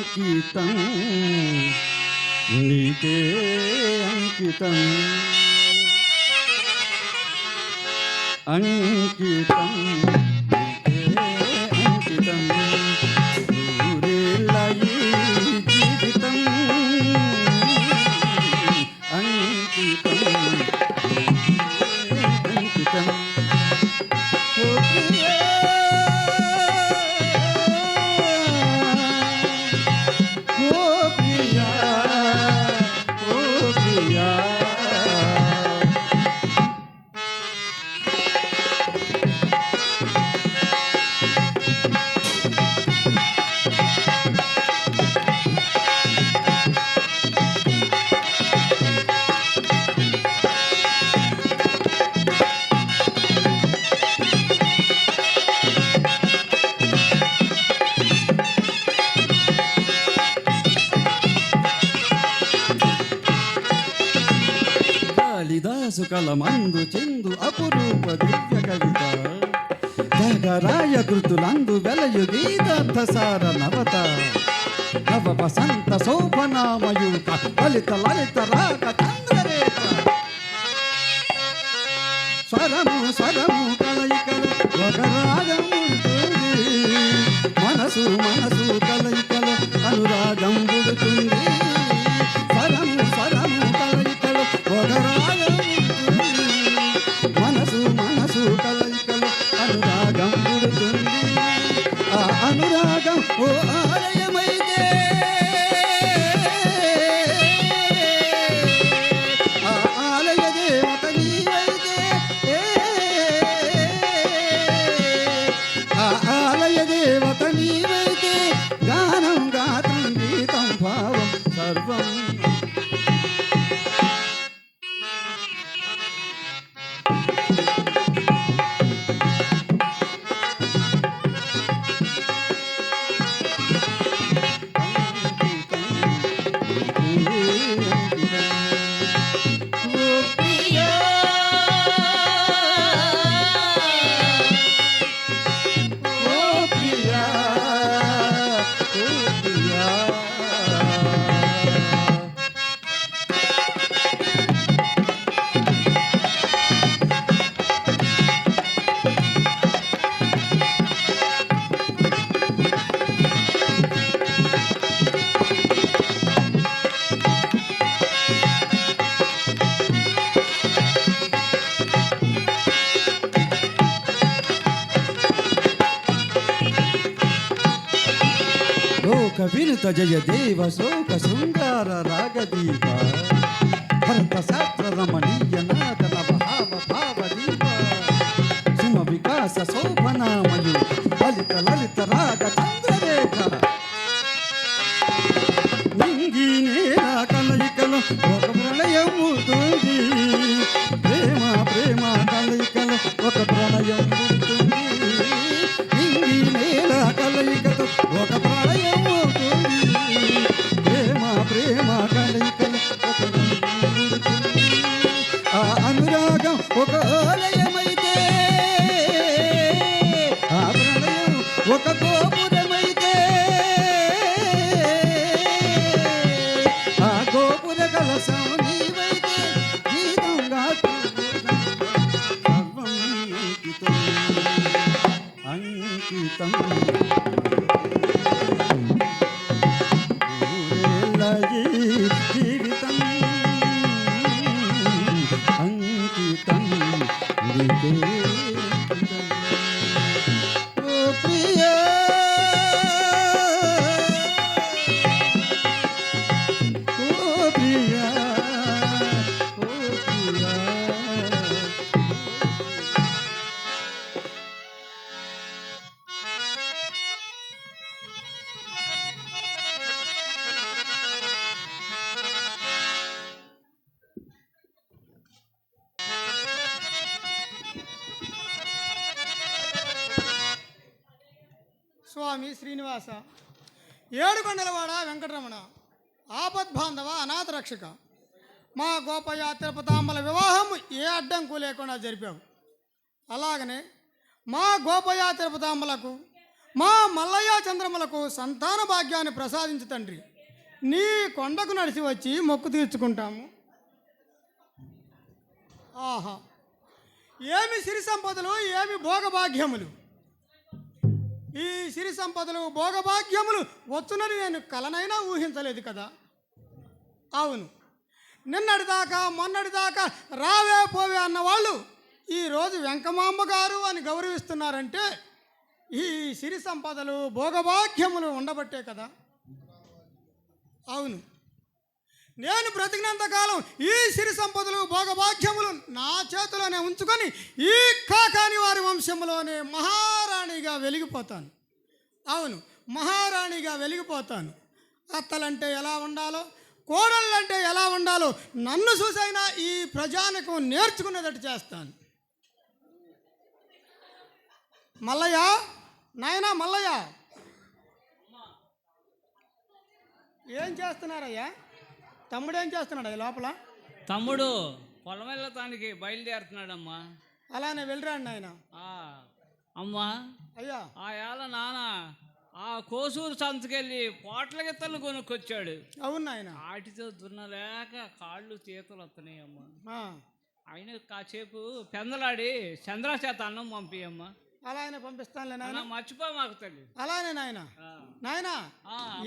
అంకితం. నీకే అంకితం. అంకితం. కలమందు చిందు అపురూప దివ్య కవిత. జగరాయ కృతులందు వెలయు గీతార్థసార నవత. నవ వసంత శోభనామయూక లలిత లలిత రాగ చంద్రరేఖ. స్వరము స్వరము కలయికలు ఒక రాగం మనసు మనసు కలయిక तजय देव शोक सुंदर राग दीप। भरत शास्त्र दीप। सुम विकास शोक శ్రీనివాస. ఏడుకొండలవాడ వెంకటరమణ. ఆపద్బాంధవ అనాథ రక్షక మా గోపయ్య తిరుపతాంబల వివాహం ఏ అడ్డంకు లేకుండా జరిపావు. అలాగనే మా గోపయ్య తిరుపతాంబలకు మా మల్లయ్య చంద్రములకు సంతాన భాగ్యాన్ని ప్రసాదించు తండ్రి. నీ కొండకు నడిచి వచ్చి మొక్కు తీర్చుకుంటాము. ఆహా. ఏమి సిరి సంపదలు ఏమి భోగభాగ్యములు? ఈ సిరి సంపదలు భోగభాగ్యములు వచ్చునని నేను కలనైనా ఊహించలేదు కదా. అవును. నిన్నటిదాకా మొన్నటిదాకా రావే పోవే అన్నవాళ్ళు ఈరోజు వెంకమాంబ గారు అని గౌరవిస్తున్నారంటే ఈ సిరి సంపదలు భోగభాగ్యములు ఉండబట్టే కదా. అవును. నేను బ్రతికినంతకాలం ఈ సిరి సంపదలు భోగభాగ్యములు నా చేతిలోనే ఉంచుకొని ఈ కాకాని వెలిగిపోతాను. అవును మహారాణిగా వెలిగిపోతాను. అత్తలంటే ఎలా ఉండాలో కోడళ్ళంటే ఎలా ఉండాలో నన్ను చూసైనా ఈ ప్రజానికం నేర్చుకునేటట్టు చేస్తాను. మల్లయ్య నాయనా మల్లయ్య. ఏం చేస్తున్నారయ్యా? తమ్ముడు ఏం చేస్తున్నాడు లోపల? తమ్ముడు పొలం వెళ్ళటానికి బయలుదేరుతున్నాడమ్మా. అలానే వెళ్ళరాండి నాయన. ఆ, అమ్మా అయ్యా. ఆ ఏళ్ళ నాన్న ఆ కోసూరు సంతకెళ్ళి పోట్ల గిత్తలు కొనుక్కొచ్చాడు. అవును నాయన. వాటితో దున్నలేక కాళ్ళు చేతులు వస్తున్నాయి అమ్మా. ఆయన కాసేపు పెందలాడి చంద్రా చేత అన్నం పంపియమ్మా అలానే పంపిస్తానులే నాయన. అలా మర్చిపో మాకు తల్లి. అలానే నాయన. నాయన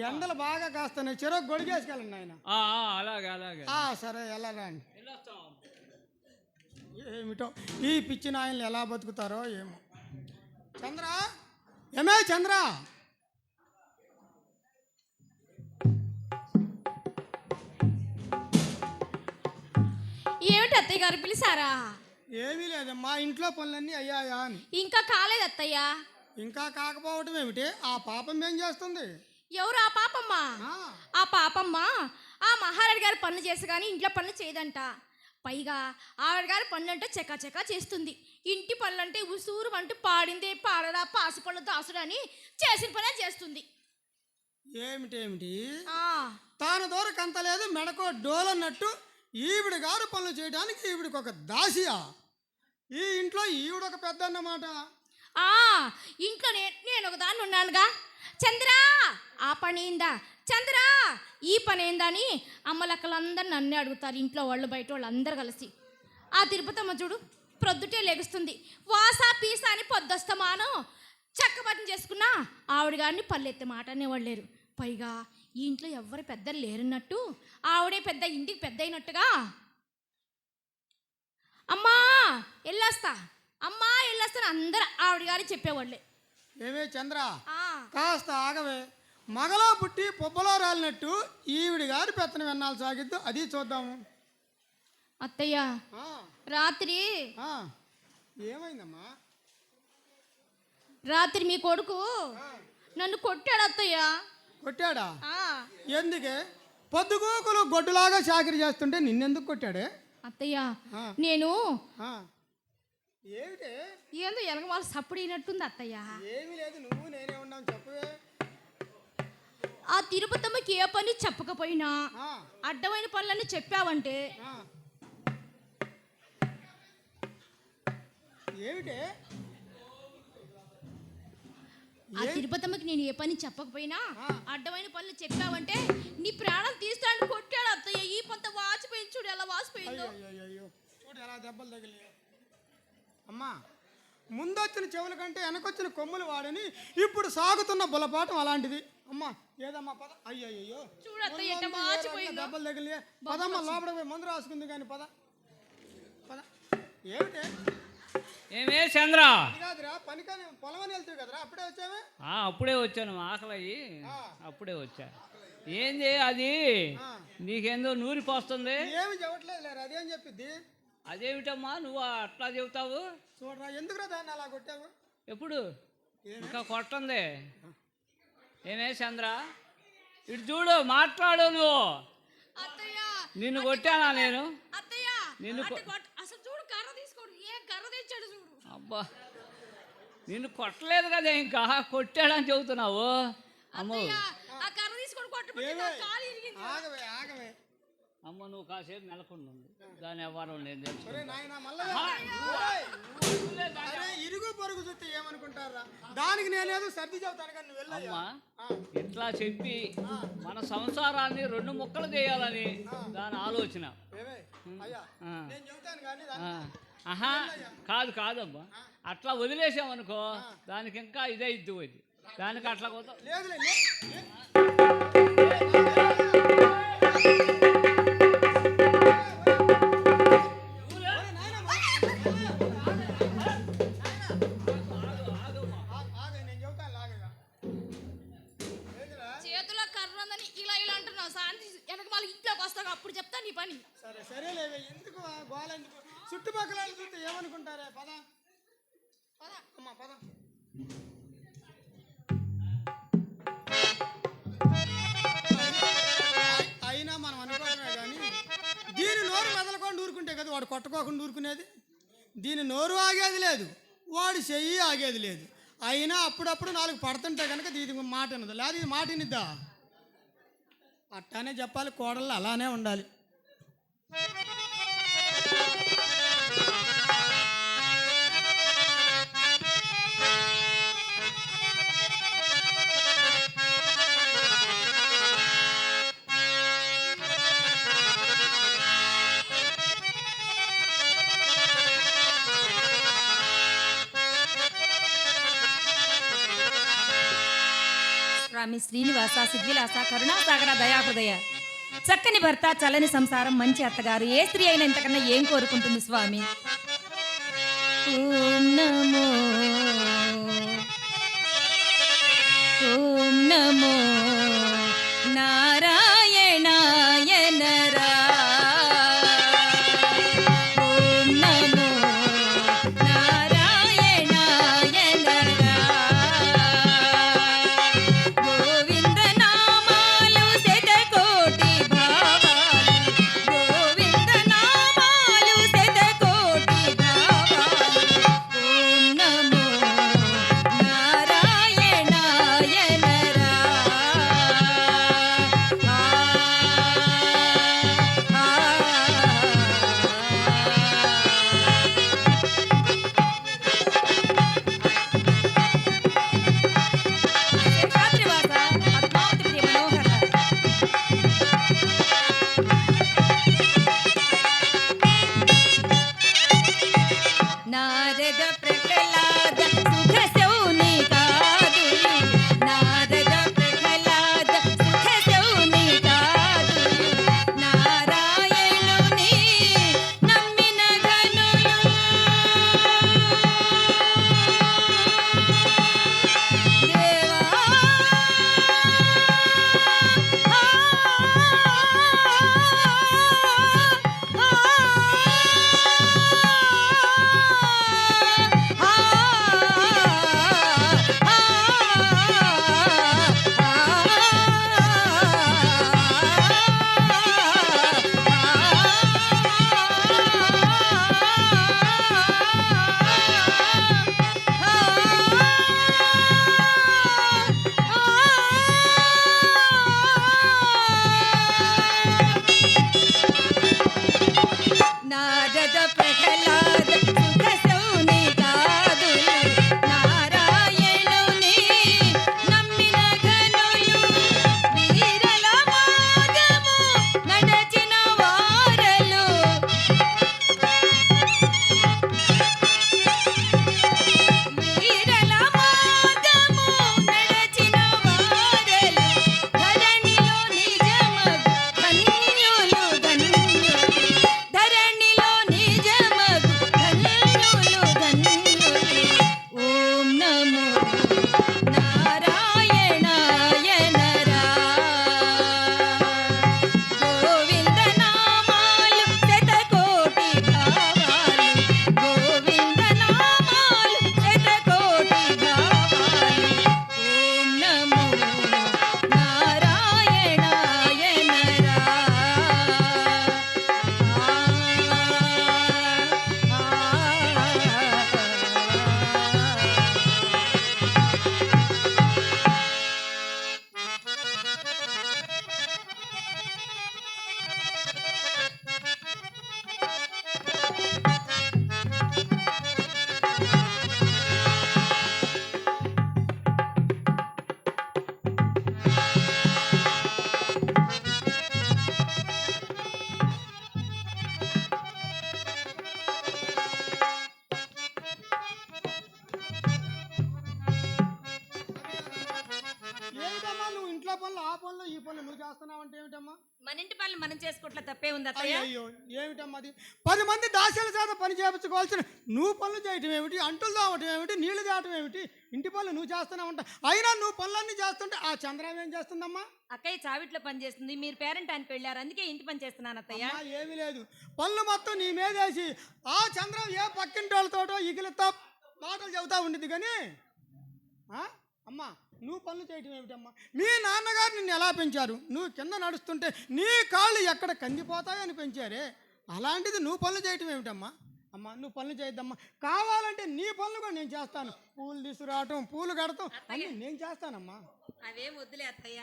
ఎండలు బాగా కాస్తున్నాయి. చెరకు గొడిగేసుకెళ్ళండి నాయన. అలాగే అలాగే. ఆ, సరే ఎలా రండి వెళ్ళొస్తాం. ఏమిటో ఈ పిచ్చి నాయనలు ఎలా బతుకుతారో ఏమో. చంద్ర? ఏమే చంద్ర? ఏమిటి అత్తయ్య గారు పిలిచారా ఏమీ లేదు మా ఇంట్లో పనులన్నీ అయ్యాయా అని. ఇంకా కాలేదు అత్తయ్య. ఇంకా కాకపోవటం ఏమిటి? ఆ పాపం ఏం చేస్తుంది? ఎవరు ఆ పాపమ్మ? ఆ, పాపమ్మ ఆ మహారాణి గారి పనులు చేసి కానీ ఇంట్లో పనులు చేయదంట. పైగా ఆవిడ గారి పనులంటే చెకా చెకా చేస్తుంది. ఇంటి పనులంటే ఉసూరు అంటూ పాడిందే పాడడా పాసిపళ్ళు దాసుడు అని చేసిన పనే చేస్తుంది. ఏమిటేమిటి ఆ, తాను దూరకంత లేదు మెడకో డోలన్నట్టు ఈవిడ గారు పనులు చేయడానికి ఈవిడికి ఒక దాసియా. ఈ ఇంట్లో ఈవిడ ఒక పెద్ద అన్నమాట ఆ, ఇంట్లో నేను ఒక దాన్ని ఉన్నానుగా. చంద్రా ఆ పని ఏందా చంద్రా ఈ పని ఏందా అని అమ్మలక్కలందరూ నన్నే అడుగుతారు ఇంట్లో వాళ్ళు బయట వాళ్ళు అందరు కలిసి. ఆ తిరుపతమ్మ చూడు ప్రొద్దుటే లెగుస్తుంది. వాసా పీసా అని పొద్దస్తమానం చక్కబట్టం చేసుకున్నా ఆవిడ గారిని పల్లెత్తే మాట అనేవాళ్ళు లేరు. పైగా ఈ ఇంట్లో ఎవ్వరు పెద్దలు లేరున్నట్టు ఆవిడే పెద్ద ఇంటికి పెద్ద అయినట్టుగా అమ్మా వెళ్ళొస్తా అమ్మా వెళ్ళొస్తాను అందరు ఆవిడ గారి చెప్పేవాళ్ళే. ఏమే చంద్ర? కాస్త ఆగవే. మగలో పుట్టి పొబ్బలో రాలినట్టు ఈవిడి గారి పెత్తనం విన్నాలు సాగిద్దు అది చూద్దాము. అత్తయ్య రాత్రి. ఏమైందమ్మా? రాత్రి మీ కొడుకు నన్ను కొట్టాడు అత్తయ్య. కొట్టాడా? ఎందుకే? పొద్దుగూకులు గొడ్డులాగా చాకరీ చేస్తుంటే నిన్నెందుకు కొట్టాడే? అత్తయ్య. నేను ఏమిటే? ఏందో వాళ్ళు సప్పుడైనట్టుంది అత్తయ్య. ఏమీ లేదు నువ్వు నేనే ఉన్నాం చెప్పవే. ఆ తిరుపతమ్మకి ఏ పని చెప్పకపోయినా అడ్డమైన పనులన్నీ చెప్పావంటే ఏమిటే? ఆ తిరుపతమ్మకి నేను ఏ పని చెప్పకపోయినా. అడ్డమైన పనులు చెప్పావంటే నీ ప్రాణం తీస్తాను కొట్టాడు అత్తయ్య. ఈ పంత వాచిపోయింది చూడు ఎలా వాచిపోయిందో. అయ్యో చూడు ఎలా దెబ్బలు తగిలి అమ్మా ముందొచ్చిన చెవుల కంటే వెనకొచ్చిన కొమ్ములు వాడని ఇప్పుడు సాగుతున్న బులపాటం అలాంటిది. అమ్మా ఏదమ్మా పద? అయ్యయ్యో చూడు అత్తయ్య దెబ్బలు తగిలి పదమ్మా లోపల పోయి మందు రాసుకుంది కానీ పద. పద. ఏమిటే? ఏమే చంద్ర? అప్పుడే వచ్చావే? ఆ, అప్పుడే వచ్చాను ఆకలి. అప్పుడే వచ్చా. ఏంది అది. నీకేందో నూరిపోస్తుంది ఏమి చెప్పట్లేదు లేరా అదేం చెప్పిద్ది అదేమిటమ్మా నువ్వు అట్లా చెబుతావు? చూడరా ఎందుకురా దాన్ని అలా కొట్టావు? ఎప్పుడు? ఇంకా కొట్టంది. ఏమే చంద్ర? ఇటు చూడు మాట్లాడు నువ్వు. అత్తయ్య నిన్ను కొట్టానా నేను? అత్తయ్య నిన్ను అసలు చూడు కర్ర తెచ్చాడు చూడు. అబ్బా నిన్ను కొట్టలేదు కదా ఇంకా? కొట్టాడని చెబుతున్నావు? అమ్మో. ఆ కర్ర తీసుకొని కొట్టబట్టి? నా కాలు ఇరిగింది ఆగవే ఆగవే. అమ్మ నువ్వు కాసేపు నెలకొండు దాని వ్యవహారం నేను తెలుసు ఇరుగు పొరుగు చూస్తే ఏమనుకుంటారా? దానికి నేనేదో సర్ది చెబుతాను అమ్మా ఇట్లా చెప్పి మన సంసారాన్ని రెండు ముక్కలు చేయాలని దాని ఆలోచన. అయ్యా. నేను చెబుతాను కానీ ఆహా కాదు కాదమ్మా. అట్లా వదిలేసామనుకో దానికి ఇంకా ఇదే ఇద్దు అది. దానికి అట్లా కొత్త అయినా మనం అనుకోవడమే కానీ దీని నోరు మెదలకుండా ఊరుకుంటే కదా వాడు కొట్టుకోకుండా ఊరుకునేది? దీని నోరు ఆగేది లేదు వాడు చెయ్యి ఆగేది లేదు. అయినా అప్పుడప్పుడు నాలుగు పడుతుంటే కనుక ఇది మాట వినదు. లేదా ఇది మాట వినిద్దా? అట్టానే చెప్పాలి కోడళ్ళు అలానే ఉండాలి. స్వామి శ్రీనివాస సిద్విలాస కరుణాసాగర దయాహృదయ చక్కని భర్త చల్లని సంసారం మంచి అత్తగారు. ఏ స్త్రీ అయినా ఇంతకన్నా ఏం కోరుకుంటుంది స్వామి? ఓం నమో. ఓం నమో. పనులు చేస్తున్నావు అంటే ఏమిటమ్మా? మన ఇంటి పనులు మనం చేసుకోవట్ల తప్పే ఉంది అత్తయ్య. అయ్యో ఏమిటమ్మా అది? పది మంది దాస్యాల చేత పని చేయించుకోవాల్సిన నువ్వు పనులు చేయటం ఏమిటి? అంటులు తావటం ఏమిటి? నీళ్ళు తాగటం ఏమిటి? ఇంటి పనులు నువ్వు చేస్తున్నావు అంట. అయినా నువ్వు పనులన్నీ చేస్తుంటే ఆ చంద్రం ఏం చేస్తుందమ్మా? అక్కయ్య చావిట్లో పని చేస్తుంది. మీరు పేరెంట్ ఆయనకి వెళ్ళారు అందుకే ఇంటి పని చేస్తున్నాను అత్తయ్య. ఏమీ లేదు. పనులు మొత్తం నీ మీదేసి ఆ చంద్రం ఏ పక్కింటి వాళ్ళతోటో ఇగిలితో మాటలు చెబుతా ఉండిద్ది కానీ? అమ్మా నువ్వు పనులు చేయటం ఏమిటమ్మా? మీ నాన్నగారు నిన్ను ఎలా పెంచారు? నువ్వు కింద నడుస్తుంటే నీ కాళ్ళు ఎక్కడ కందిపోతాయని పెంచారే? అలాంటిది నువ్వు పనులు చేయటం ఏమిటమ్మా? అమ్మా నువ్వు పనులు చేయొద్దమ్మా. కావాలంటే నీ పనులు కూడా నేను చేస్తాను. పూలు తీసుకురావటం పూలు కడతాం అన్నీ నేను చేస్తానమ్మా. అవేం వద్దులే అత్తయ్య.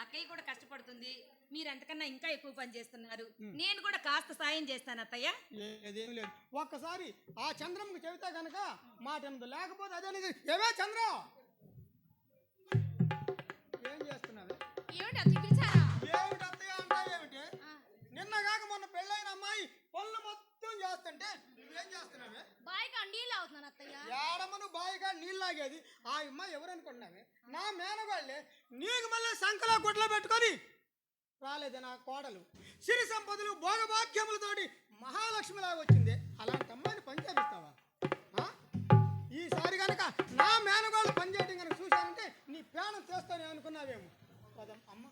అక్కయ్య కూడా కష్టపడుతుంది. మీరు ఎంతకన్నా ఇంకా ఎక్కువ పని చేస్తున్నారు. నేను కూడా కాస్త సాయం చేస్తాను అత్తయ్య. ఏదేం లేదు. ఒక్కసారి ఆ చంద్రంకి చెబితే గనక మాట. లేకపోతే అదే. ఏమే చంద్ర? నిన్న కాక మొన్న పెళ్ళైన అమ్మాయి పనులు మొత్తం చేస్తుంటే నువ్వేం చేస్తున్నావే? బాయిగా నీళ్ళు అవుతున్నాను అత్తయ్య. ఏడమను బాయిగా నీళ్ళు లాగేది ఆ అమ్మాయి ఎవరనుకున్నావే నా మేనగాళ్ళే నీకు మళ్ళీ సంకలో గుడ్లు పెట్టుకొని రాలేదు నా కోడలు. సిరి సంపదలు భోగభాగ్యములతోటి మహాలక్ష్మిలాగా వచ్చింది. అలాంటి అమ్మాయిని పని చేపిస్తావా? ఆ? ఈసారి కనుక నా మేనగాళ్ళు పని చేయడం కనుక చూశానంటే నీ ప్రాణం చేస్తానే అనుకున్నావేమో. పదం అమ్మ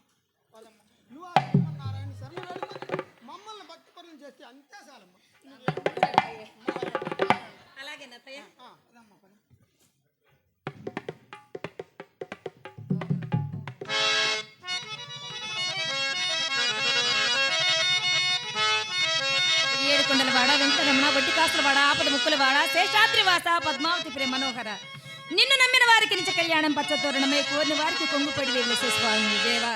పదమ్మ నువ్వు ఆ శ్రీమన్నారాయణ శరణ వేడుకొని మమ్మల్ని భక్తి పనులు చేస్తే అంతే చాలమ్మ. నువ్వేం అలాగే అత్తయ్య ఆ, అదమ్మా పని ఏడుకొండల వాడ వెంకటరమణ వడ్డీ కాసుల వాడ ఆపద ముక్కుల వాడ శేషాద్రి వాస పద్మావతి ప్రేమ మనోహర. నిన్ను నమ్మిన వారికి నిజ కళ్యాణం పచ్చతోరణమే కోరిన వారికి కొంగుపడి వేసే స్వామి దేవా.